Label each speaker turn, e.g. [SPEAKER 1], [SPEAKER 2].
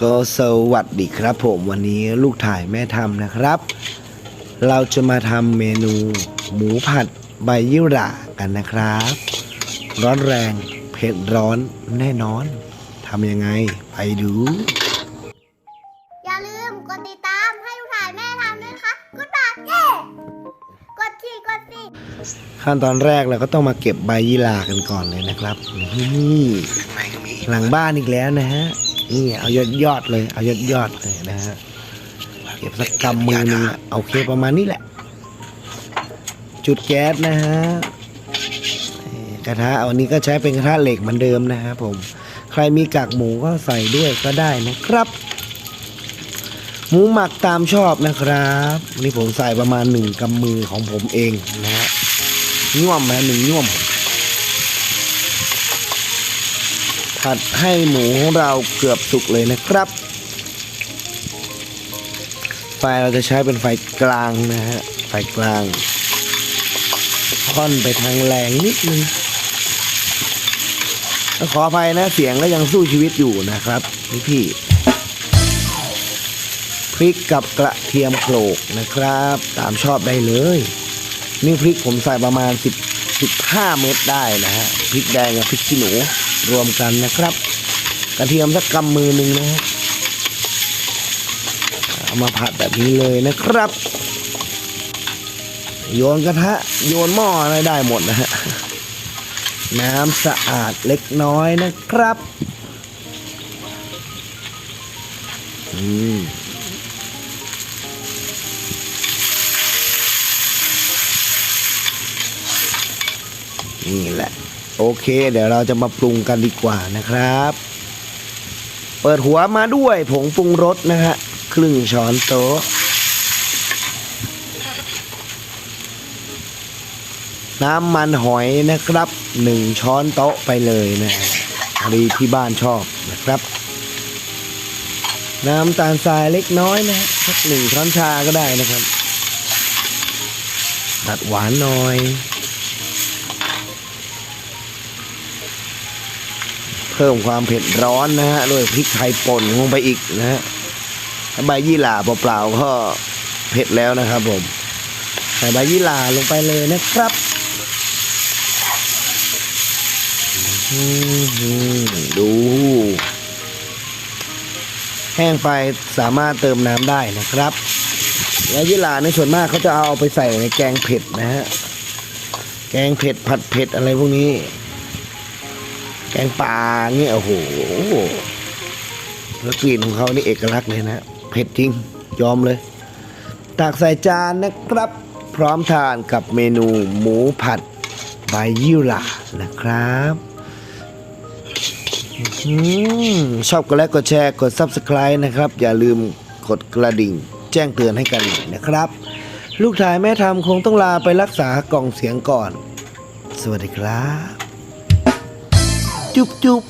[SPEAKER 1] ก็สวัสดีครับผมวันนี้ลูกถ่ายแม่ทำนะครับ เราจะมาทำเมนูหมูผัดใบยี่หร่ากันนะครับ ร้อนแรงเผ็ดร้อนแน่นอนทำยังไงไปดู
[SPEAKER 2] อย่าลืมกดติดตามให้ลูกถ่ายแม่ทำด้วยนะคะกดตามเย้กดทีกดสิ
[SPEAKER 1] ขั้นตอนแรกเราก็ต้องมาเก็บใบยี่หร่ากันก่อนเลยนะครับนี่หลังบ้านอีกแล้วนะฮะ นี่เอายอดยอดๆเลย เอายอดยอดๆเลยนะฮะเก็บสักกำมือหนึงอะเอาเคประมาณนี้แหละ จุดแก๊สนะฮะเอ่อกระทะเอาอันนี้ก็ใช้เป็นกระทะเหล็กเหมือนเดิมนะครับผม ใครมีกากหมูก็ใส่ด้วยก็ได้นะครับ หมูหมักตามชอบนะครับนี่ผมใส่ประมาณหนึ่งกำมือของผมเองนะฮะน่วมนะหนึ่งน่วม ผัดให้หมูของเราเกือบสุกเลยนะครับ ไฟเราจะใช้เป็นไฟกลางนะฮะ ไฟกลาง ค่อนไปทางแรงนิดนึง ขออภัยนะ เสียงก็ยังสู้ชีวิตอยู่นะครับพี่พี่พริกกับกระเทียมโขลกนะครับ ตามชอบได้เลย นี่พริกผมใส่ประมาณ10 15 เม็ดได้นะฮะ พริกแดงกับพริกขี้หนู รวมกันนะครับ กระเทียมสักกำมือหนึ่งนะฮะเอามาผัดแบบนี้เลยนะครับ โยนกระทะโยนหม้ออะไรได้หมดนะฮะน้ำสะอาดเล็กน้อยนะครับอืมนี่แหละ โอเค เดี๋ยวเราจะมาปรุงกันดีกว่านะครับ เปิดหัวมาด้วยผงปรุงรสนะฮะครึ่งช้อนโต๊ะ น้ำมันหอยนะครับหนึ่งช้อนโต๊ะไปเลยนะรีที่บ้านชอบนะครับ น้ำตาลทรายเล็กน้อยนะฮะสักหนึ่งช้อนชาก็ได้นะครับ ตัดหวานหน่อย เพิ่มความเผ็ดร้อนนะฮะด้วยพริกไทยป่นลงไปอีกนะฮะใบยี่หร่าเปล่าๆก็เผ็ดแล้วนะครับผมใส่ใบยี่หร่าลงไปเลยนะครับอือดูแห้งไปสามารถเติมน้ำได้นะครับ แล้วยี่หร่าในส่วนมากเขาจะเอาไปใส่ในแกงเผ็ดนะฮะ แกงเผ็ดผัดเผ็ดอะไรพวกนี้ แกงป่าเงี้ยโอ้โหแล้วกลิ่นของเขานี่เอกลักษณ์เลยนะเผ็ดจริงยอมเลย ตักใส่จานนะครับ พร้อมทานกับเมนูหมูผัดใบยี่หร่านะครับอืมชอบกดไลค์กดแชร์กด Subscribe นะครับ อย่าลืมกดกระดิ่ง แจ้งเตือนให้กันนะครับ ลูกถ่ายแม่ทำคงต้องลาไปรักษากล่องเสียงก่อน สวัสดีครับ จุ๊บจุ๊บ